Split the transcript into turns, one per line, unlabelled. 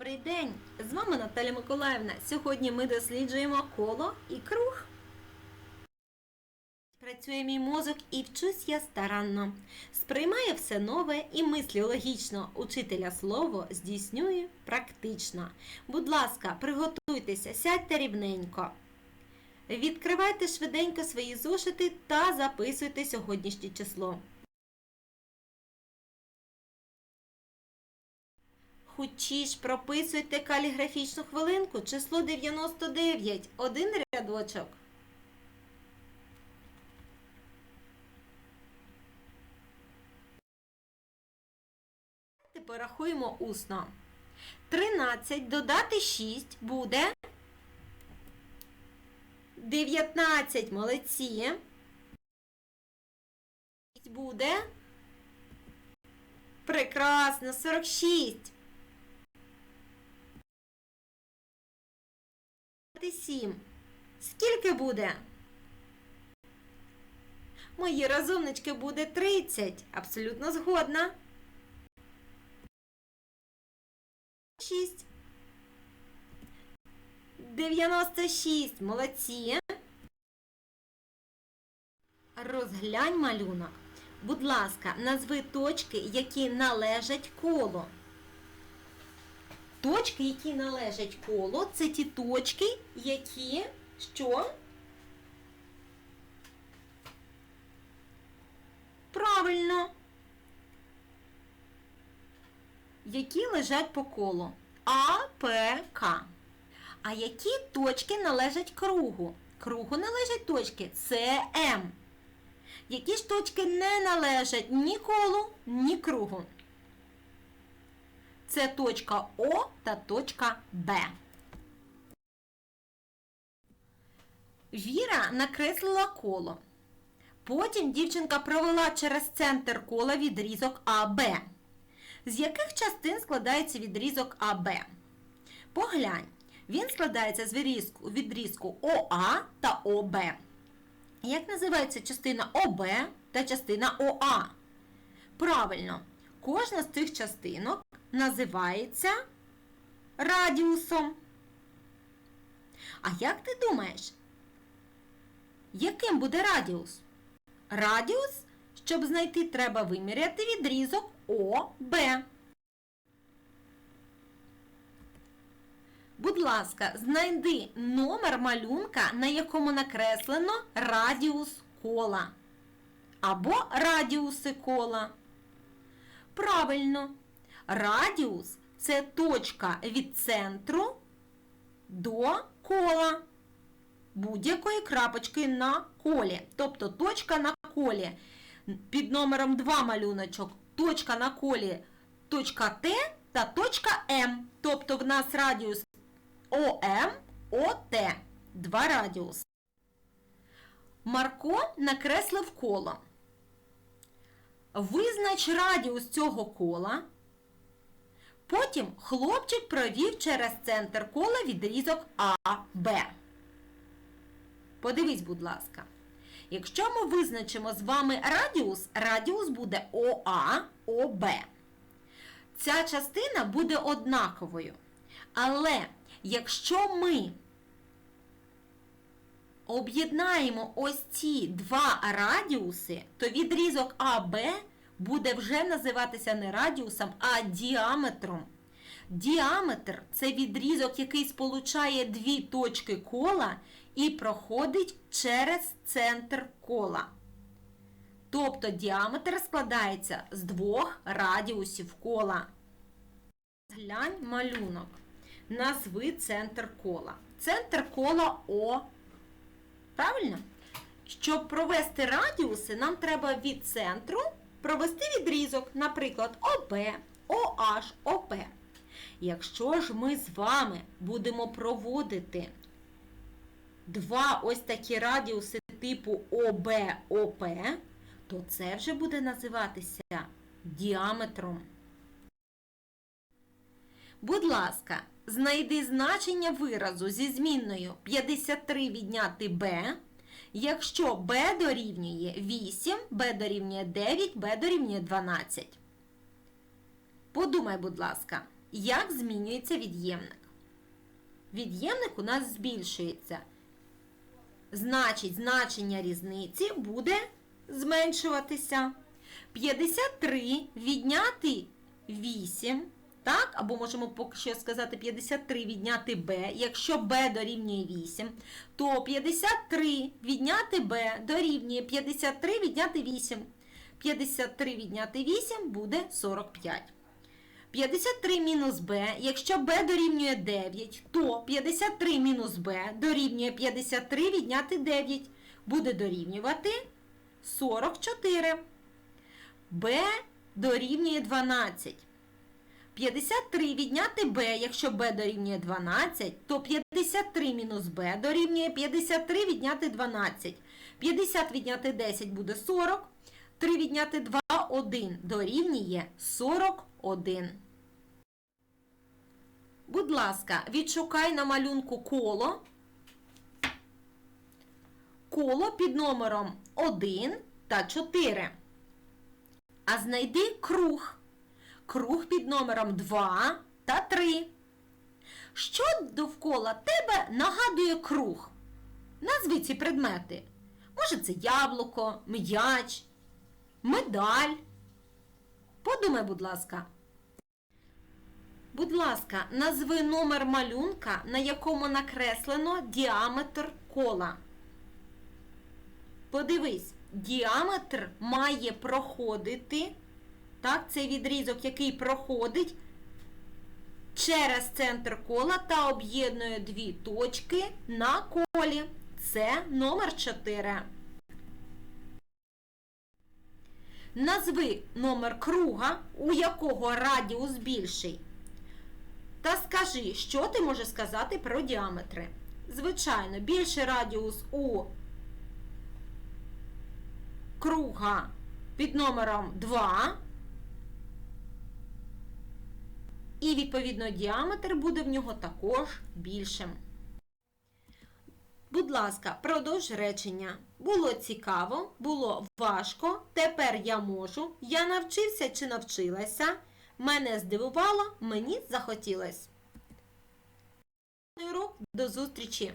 Добрий день! З вами Наталя Миколаївна. Сьогодні ми досліджуємо коло і круг. Працює мій мозок і вчусь я старанно. Сприймає все нове і мислі логічно. Учителя слово здійснює практично. Будь ласка, приготуйтеся, сядьте рівненько. Відкривайте швиденько свої зошити та записуйте сьогоднішнє число. Хочіш, прописуйте каліграфічну хвилинку. Число 99. Один рядочок. Давайте порахуємо усно. 13 додати 6 буде 19. Молодці. Буде прекрасно 46. 7. Скільки буде? Мої розумнички буде 30. Абсолютно згодна. 6. 96. Молодці. Розглянь малюнок. Будь ласка, назви точки, які належать колу. Точки, які належать колу, це ті точки, які що? Правильно. Які лежать по колу? А, П, К. А які точки належать кругу? Кругу належать точки С, М. Які ж точки не належать ні колу, ні кругу? Це точка О та точка Б. Віра накреслила коло. Потім дівчинка провела через центр кола відрізок АБ. З яких частин складається відрізок АБ? Поглянь, він складається з відрізку, відрізку ОА та ОБ. Як називається частина ОБ та частина ОА? Правильно, кожна з цих частинок називається радіусом. А як ти думаєш, яким буде радіус? Радіус, щоб знайти, треба виміряти відрізок ОБ. Будь ласка, знайди номер малюнка, на якому накреслено радіус кола. Або радіуси кола. Правильно. Радіус це точка від центру до кола. Будь-якої крапочки на колі. Тобто точка на колі. Під номером 2 малюночок. Точка на колі точка Т та точка М. Тобто в нас радіус ОМ, ОТ. Два радіуси. Марко накреслив коло. Визнач радіус цього кола. Потім хлопчик провів через центр кола відрізок АБ. Подивись, будь ласка. Якщо ми визначимо з вами радіус, радіус буде ОА, ОБ. Ця частина буде однаковою. Але якщо ми об'єднаємо ось ці два радіуси, то відрізок АБ буде вже називатися не радіусом, а діаметром. Діаметр це відрізок, який сполучає дві точки кола і проходить через центр кола. Тобто діаметр складається з двох радіусів кола. Глянь малюнок. Назви центр кола. Центр кола О. Правильно? Щоб провести радіуси, нам треба від центру провести відрізок, наприклад, ОБ, OH, ОП. Якщо ж ми з вами будемо проводити два ось такі радіуси типу ОБ, ОП, то це вже буде називатися діаметром. Будь ласка, знайди значення виразу зі змінною 53 відняти b, якщо b дорівнює 8, b дорівнює 9, b дорівнює 12. Подумай, будь ласка, як змінюється від'ємник. Від'ємник у нас збільшується. Значить, значення різниці буде зменшуватися. 53 відняти 8, так? Або можемо поки що сказати 53 відняти b. Якщо b дорівнює 8, то 53 відняти b дорівнює 53 відняти 8. 53 відняти 8 буде 45. 53 мінус b, якщо b дорівнює 9, то 53 мінус b дорівнює 53 відняти 9. Буде дорівнювати 44. b дорівнює 12. 53 відняти b, якщо b дорівнює 12, то 53 мінус b дорівнює 53 відняти 12. 50 відняти 10 буде 40. 3 відняти 2 – 1 дорівнює 41. Будь ласка, відшукай на малюнку коло. Коло під номером 1 та 4. А знайди круг. Круг під номером 2 та 3. Що довкола тебе нагадує круг? Назви ці предмети. Може, це яблуко, м'яч, медаль. Подумай, будь ласка. Будь ласка, назви номер малюнка, на якому накреслено діаметр кола. Подивись, діаметр має проходити, так, цей відрізок, який проходить через центр кола та об'єднує дві точки на колі. Це номер 4. Назви номер круга, у якого радіус більший. Та скажи, що ти можеш сказати про діаметри. Звичайно, більший радіус у круга під номером 2. І, відповідно, діаметр буде в нього також більшим. Будь ласка, продовж речення. Було цікаво, було важко, тепер я можу, я навчився чи навчилася, мене здивувало, мені захотілось. До зустрічі!